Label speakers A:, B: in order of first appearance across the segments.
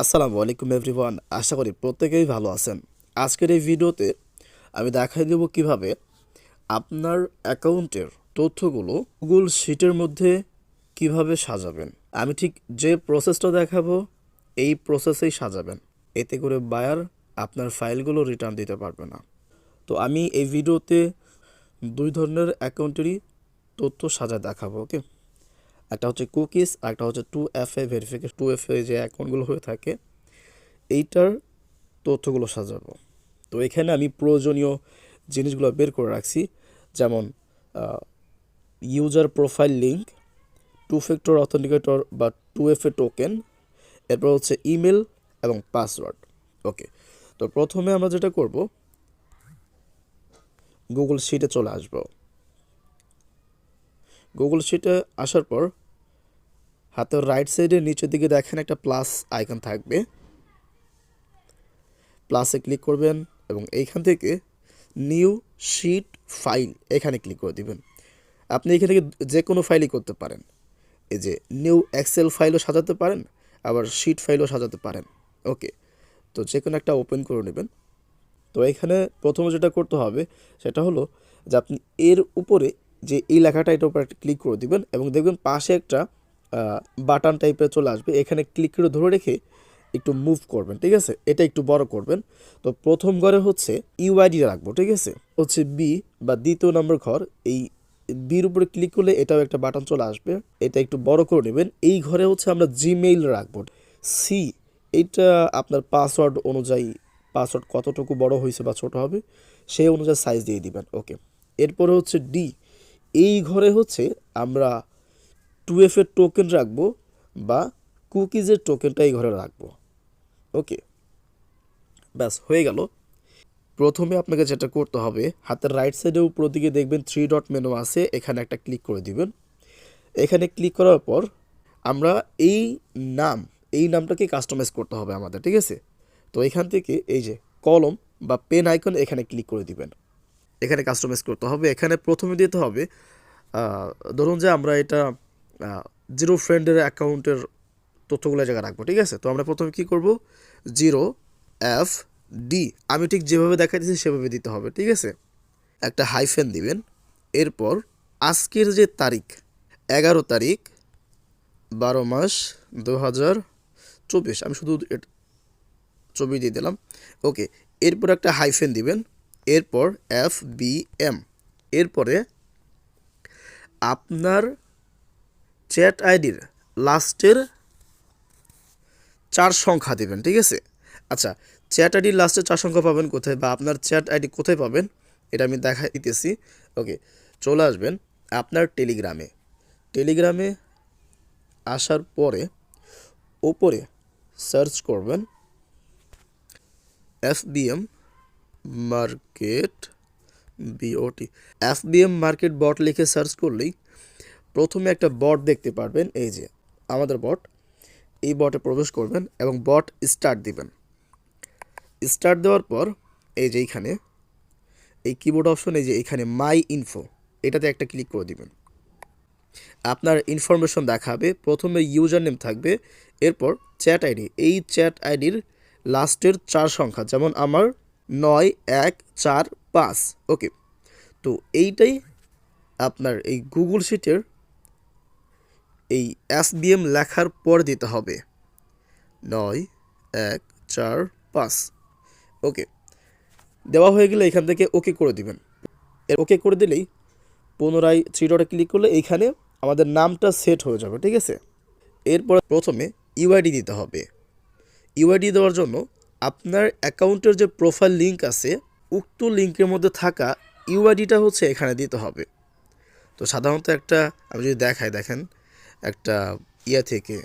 A: আসসালামু আলাইকুম এভরিওয়ান, আশা করি প্রত্যেকেই ভালো আছেন। আজকের এই ভিডিওতে আমি দেখাই দেব কীভাবে আপনার অ্যাকাউন্টের তথ্যগুলো গুগল শিটের মধ্যে কীভাবে সাজাবেন। আমি ঠিক যে প্রসেসটা দেখাবো, এই প্রসেসেই সাজাবেন। এতে করে বায়ার আপনার ফাইলগুলো রিটার্ন দিতে পারবে না। তো আমি এই ভিডিওতে দুই ধরনের অ্যাকাউন্টেরই তথ্য সাজা দেখাবো, ওকে? একটা হচ্ছে কুকিজ আর একটা হচ্ছে two F A verification two F A যে অ্যাকাউন্টগুলো হয়ে থাকে, এইটার তথ্যগুলো সাজাবো। তো এখানে আমি প্রয়োজনীয় জিনিসগুলো বের করে রাখছি, যেমন user profile link two factor authenticator বা টু এফ এ টোকেন এরপর হচ্ছে ইমেল এবং পাসওয়ার্ড ওকে তো প্রথমে আমরা যেটা করব গুগল শিটে চলে আসব। গুগল শিটে আসার পর হাতের রাইট সাইডের নিচের দিকে দেখেন একটা প্লাস আইকন থাকবে। প্লাসে ক্লিক করবেন এবং এইখান থেকে নিউ শিট ফাইল এখানে ক্লিক করে দিবেন। আপনি এখান থেকে যে কোনো ফাইলই করতে পারেন। এই যে নিউ এক্সেল ফাইলও সাজাতে পারেন, আবার শিট ফাইলও সাজাতে পারেন। ওকে তো যে কোনো একটা ওপেন করে নেবেন। তো এখানে প্রথমে যেটা করতে হবে, সেটা হলো যে আপনি এর উপরে যে এই লেখাটা এটার উপর ক্লিক করে দিবেন এবং দেখবেন পাশে একটা বাটন টাইপের চলে আসবে। এখানে ক্লিক করে ধরে রেখে একটু মুভ করবেন, ঠিক আছে? এটা একটু বড় করবেন। তো প্রথম ঘরে হচ্ছে ইউআইডি রাখব, ঠিক আছে? হচ্ছে বি বা দ্বিতীয় নম্বর ঘর, এই বির উপরে ক্লিক করলে এটাও একটা বাটন চলে আসবে। এটা একটু বড় করে নেবেন। এই ঘরে হচ্ছে আমরা জিমেইল রাখব। সি এইটা আপনার পাসওয়ার্ড অনুযায়ী পাসওয়ার্ড কতটুকু বড় হয়েছে বা ছোট হবে, সেই অনুযায়ী সাইজ দিয়ে দিবেন ওকে এরপরে হচ্ছে ডি এই ঘরে হচ্ছে আমরা টু এফের টোকেন রাখব বা কুকিজের টোকেনটা এই ঘরে রাখব। ওকে? ব্যাস, হয়ে গেল। প্রথমে আপনাকে যেটা করতে হবে, হাতের রাইট সাইডে উপর দিকে দেখবেন থ্রি ডট মেনু আছে, এখানে একটা ক্লিক করে দিবেন। এখানে ক্লিক করার পর আমরা এই নাম, এই নামটাকে কাস্টমাইজ করতে হবে আমাদের, ঠিক আছে? তো এখান থেকে এই যে কলম বা পেন আইকন এখানে ক্লিক করে দিবেন। এখানে কাস্টমাইজ করতে হবে। এখানে প্রথমে দিতে হবে ধরুন যে আমরা এটা জিরো ফ্রেন্ডের অ্যাকাউন্টের তথ্যগুলো জায়গায় রাখব, ঠিক আছে? তো আমরা প্রথমে কি করব? জিরো এফ ডি আমি ঠিক যেভাবে দেখাইতেছি সেভাবে দিতে হবে, ঠিক আছে? একটা হাইফেন দিবেন, এরপর আজকের যে তারিখ, এগারো তারিখ, বারো মাস দু হাজার চব্বিশ, আমি শুধু ছবি দিয়ে দিলাম, ওকে, এরপর একটা হাইফেন দিবেন, এরপর এফ বি এম এরপরে আপনার চ্যাট আইডির লাস্টের চার সংখ্যা দেবেন, ঠিক আছে? আচ্ছা চ্যাট আইডির লাস্টের চার সংখ্যা পাবেন কোথায় বা আপনার চ্যাট আইডি কোথায় পাবেন, এটা আমি দেখা দিতেছি। ওকে, চলে আসবেন আপনার টেলিগ্রামে। টেলিগ্রামে আসার পরে ওপরে সার্চ করবেন F B M market B O T F B M market bot লিখে সার্চ করলেই প্রথমে একটা বট দেখতে পারবেন, এই যে আমাদের বট। এই বটে প্রবেশ করবেন এবং বট স্টার্ট দিবেন। স্টার্ট দেওয়ার পর এই যে এইখানে, এই কিবোর্ড অপশন এই যে এখানে মাই ইনফো এটাতে একটা ক্লিক করে দিবেন। আপনার ইনফরমেশন দেখাবে, প্রথমে ইউজার নেম থাকবে, এরপর চ্যাট আইডি এই চ্যাট আইডির লাস্টের চার সংখ্যা, যেমন আমার নয়, এক, চার, পাঁচ ওকে তো এইটাই আপনার এই গুগল শিটের এই এস এম লেখার পর দিতে হবে। নয়, এক, চার, পাঁচ। ওকে। দেওয়া হয়ে গেলে এখান থেকে ওকে করে দিবেন। ওকে করে দিলেই পুনরায় থ্রি ডটে ক্লিক করলে এইখানে আমাদের নামটা সেট হয়ে যাবে, ঠিক আছে? এরপর প্রথমে ইউআইডি দিতে হবে। ইউআইডি দেওয়ার জন্য আপনার অ্যাকাউন্টের যে প্রোফাইল লিঙ্ক আছে, উক্ত লিঙ্কের মধ্যে থাকা ইউআইডিটা হচ্ছে এখানে দিতে হবে। তো সাধারণত একটা, আমি যদি দেখাই, দেখেন একটা ইয়া থেকে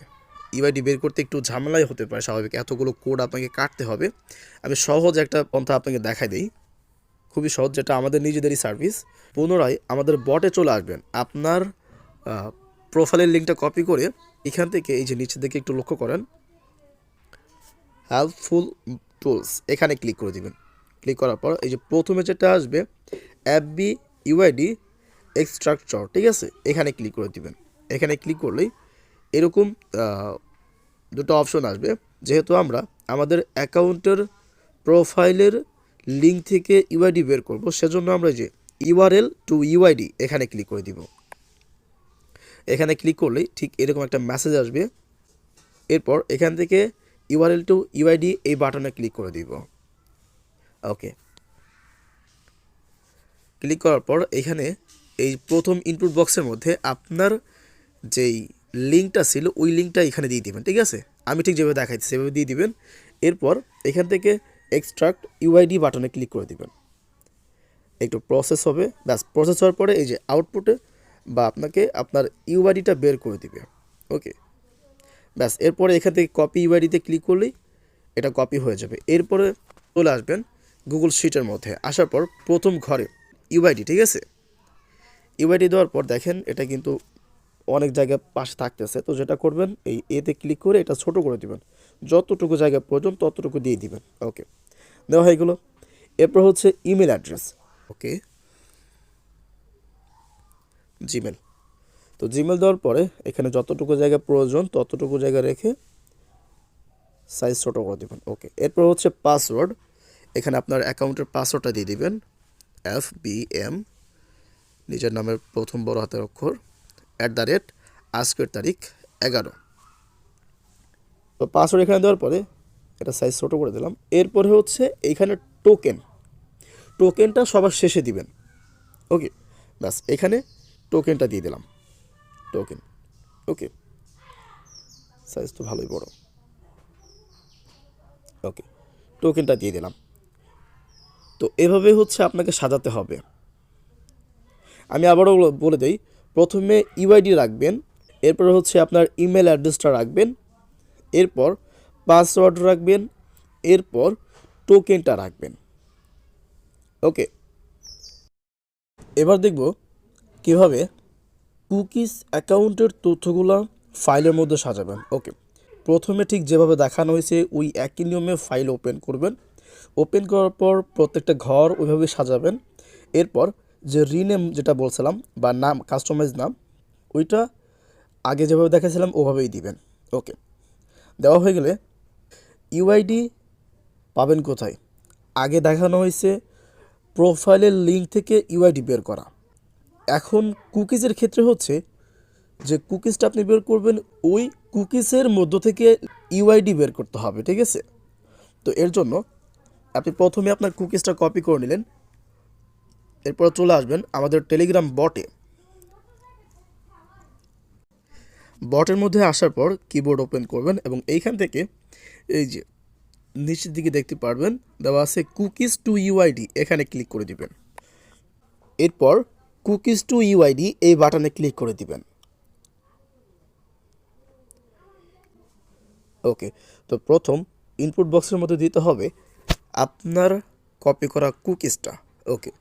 A: ইউআইডি বের করতে একটু ঝামেলাই হতে পারে স্বাভাবিক। এতগুলো কোড আপনাকে কাটতে হবে। আমি সহজ একটা পন্থা আপনাকে দেখাই দিই। খুবই সহজ, যেটা আমাদের নিজেদেরই সার্ভিস পুনরায় আমাদের বটে চলে আসবেন। আপনার প্রোফাইলের লিঙ্কটা কপি করে এখান থেকে এই যে নিচের দিকে একটু লক্ষ্য করেন। হেল্পফুল টুলস এখানে ক্লিক করে দিবেন। ক্লিক করার পর এই যে প্রথমে যেটা আসবে অ্যাপবি ইউআইডি এক্সট্রাকচার ঠিক আছে? এখানে ক্লিক করে দিবেন। এখানে ক্লিক করলেই এরকম দুটো অপশন আসবে। যেহেতু আমরা আমাদের অ্যাকাউন্টের প্রোফাইলের লিঙ্ক থেকে ইউআইডি বের করব, সেজন্য আমরা যে ইউআরএল টু ইউআইডি এখানে ক্লিক করে দিব। এখানে ক্লিক করলেই ঠিক এরকম একটা মেসেজ আসবে। এরপর এখান থেকে ইউআরএল টু ইউআইডি এই বাটনে ক্লিক করে দিব। ওকে ক্লিক করার পর এখানে এই প্রথম ইনপুট বক্সের মধ্যে আপনার যেই লিঙ্কটা ছিল, ওই লিঙ্কটা এখানে দিয়ে দিবেন, ঠিক আছে? আমি ঠিক যেভাবে দেখাইছি, সেভাবে দিয়ে দিবেন। এরপর এখান থেকে এক্সট্রাক্ট ইউআইডি বাটনে ক্লিক করে দিবেন। একটু প্রসেস হবে। ব্যাস প্রসেস হওয়ার পরে এই যে আউটপুটে বা আপনাকে আপনার ইউআইডিটা বের করে দিবে। ওকে? ব্যাস, এরপরে এখান থেকে কপি ইউআইডিতে ক্লিক করলেই এটা কপি হয়ে যাবে। এরপরে চলে আসবেন গুগল শিটের মধ্যে। আসার পর প্রথম ঘরে ইউআইডি ঠিক আছে? ইউআইডি দেওয়ার পর দেখেন, এটা কিন্তু অনেক জায়গায় পাশে থাকতেছে, তো যেটা করবেন, এই এতে ক্লিক করে এটা ছোট করে দিবেন। যতটুকু জায়গা প্রয়োজন, ততটুকু দিয়ে দিবেন। ওকে দেওয়া হয়ে গেলো। এরপর হচ্ছে ইমেল অ্যাড্রেস ওকে জিমেল তো জিমেল দেওয়ার পরে এখানে যতটুকু জায়গা প্রয়োজন, ততটুকু জায়গা রেখে সাইজ ছোটো করে দেবেন। ওকে এরপর হচ্ছে পাসওয়ার্ড এখানে আপনার অ্যাকাউন্টের পাসওয়ার্ডটা দিয়ে দিবেন। এফ বি এম নিজের নামের প্রথম বড় হাতের অক্ষর। অ্যাট দ্য রেট আজকের তারিখ এগারো। তো পাসওয়ার্ড এখানে দেওয়ার পরে এটা সাইজ ছোটো করে দিলাম। এরপরে হচ্ছে এইখানে টোকেন টোকেনটা সবার শেষে দিবেন। ওকে ব্যাস, এখানে টোকেনটা দিয়ে দিলাম। টোকেন ওকে সাইজ তো ভালোই বড়। ওকে টোকেনটা দিয়ে দিলাম। তো এভাবে হচ্ছে আপনাকে সাজাতে হবে। আমি আবারও বলে দিই প্রথমে ইউআইডি রাখবেন, এরপর হচ্ছে আপনার ইমেল অ্যাড্রেসটা রাখবেন, এরপর পাসওয়ার্ড রাখবেন, এরপর টোকেনটা রাখবেন। ওকে এবার দেখব কীভাবে কুকিজ অ্যাকাউন্টের তথ্যগুলো ফাইলের মধ্যে সাজাবেন। ওকে প্রথমে ঠিক যেভাবে দেখানো হয়েছে, ওই একই নিয়মে ফাইল ওপেন করবেন। ওপেন করার পর প্রত্যেকটা ঘর ওইভাবে সাজাবেন। এরপর যে রিনেম যেটা বলছিলাম বা নাম কাস্টমাইজ নাম, ওইটা আগে যেভাবে দেখাছিলাম ওভাবেই দিবেন। ওকে দেওয়া হয়ে গেলে ইউআইডি পাবেন কোথায়? আগে দেখানো হয়েছে প্রোফাইলের লিঙ্ক থেকে ইউআইডি বের করা। এখন কুকিজের ক্ষেত্রে হচ্ছে যে কুকিজটা আপনি বের করবেন, ওই কুকিজের মধ্য থেকে ইউআইডি বের করতে হবে, ঠিক আছে? তো এর জন্য আপনি প্রথমে আপনার কুকিজটা কপি করে নিলেন। এরপর চলে আসবেন আমাদের টেলিগ্রাম বটে বটের মধ্যে আসার পর কিবোর্ড ওপেন করবেন এবং এইখান থেকে এই যে নিচের দিকে দেখতে পারবেন, দেওয়া আছে কুকিজ টু ইউআইডি এখানে ক্লিক করে দিবেন। এরপর কুকিজ টু ইউআইডি এই বাটনে ক্লিক করে দিবেন। ওকে তো প্রথম ইনপুট বক্সের মধ্যে দিতে হবে আপনার কপি করা কুকিজটা ওকে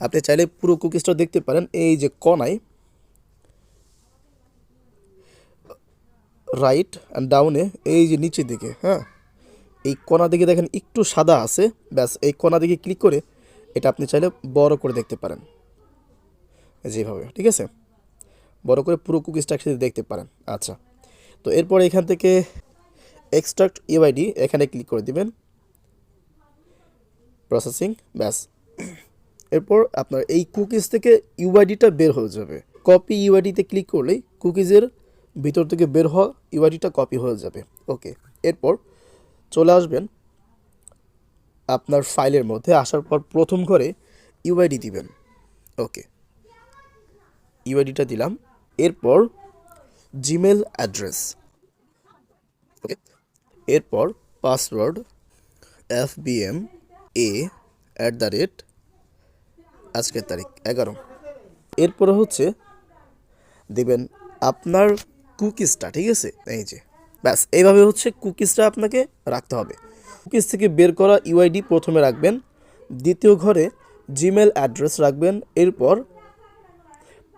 A: আপনি চাইলে পুরো কুকিজটা দেখতে পারেন। এই যে কনায় রাইট অ্যান্ড ডাউনে এই যে নিচের দিকে হ্যাঁ? এই কোনা দিকে দেখেন একটু সাদা আছে, ব্যাস, এই কোনা দিকে ক্লিক করে এটা আপনি চাইলে বড় করে দেখতে পারেন। যেভাবে, ঠিক আছে? বড় করে পুরো কুকিজটা একসাথে দেখতে পারেন। আচ্ছা তো এরপর এখান থেকে এক্সট্রাক্ট ইউআইডি এখানে ক্লিক করে দিবেন। প্রসেসিং ব্যাস এরপর আপনার এই কুকিজ থেকে ইউআইডিটা বের হয়ে যাবে। কপি ইউআইডিতে ক্লিক করলেই কুকিজের ভিতর থেকে বের হওয়া ইউআইডিটা কপি হয়ে যাবে। ওকে এরপর চলে আসবেন আপনার ফাইলের মধ্যে। আসার পর প্রথম ঘরে ইউআইডি দিবেন। ওকে ইউআইডিটা দিলাম। এরপর জিমেল অ্যাড্রেস ওকে এরপর password F B M A at the rate আজকের তারিখ, এগারো। এরপরে হচ্ছে দেবেন আপনার কুকিজটা, ঠিক আছে? এই যে, ব্যাস, এইভাবে হচ্ছে কুকিজটা আপনাকে রাখতে হবে। কুকিজ থেকে বের করা ইউআইডি প্রথমে রাখবেন, দ্বিতীয় ঘরে জিমেল অ্যাড্রেস রাখবেন, এরপর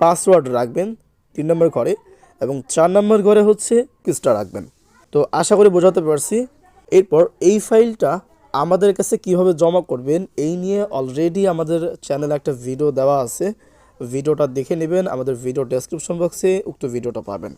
A: পাসওয়ার্ড রাখবেন তিন নম্বর ঘরে এবং চার নম্বর ঘরে হচ্ছে কুকিজটা রাখবেন। তো আশা করি বোঝাতে পারছি। এরপর এই ফাইলটা আমাদের কাছে কীভাবে জমা করবেন, এই নিয়ে অলরেডি আমাদের চ্যানেলে একটা ভিডিও দেওয়া আছে। ভিডিওটা দেখে নেবেন, আমাদের ভিডিও ডেসক্রিপশন বক্সে উক্ত ভিডিওটা পাবেন।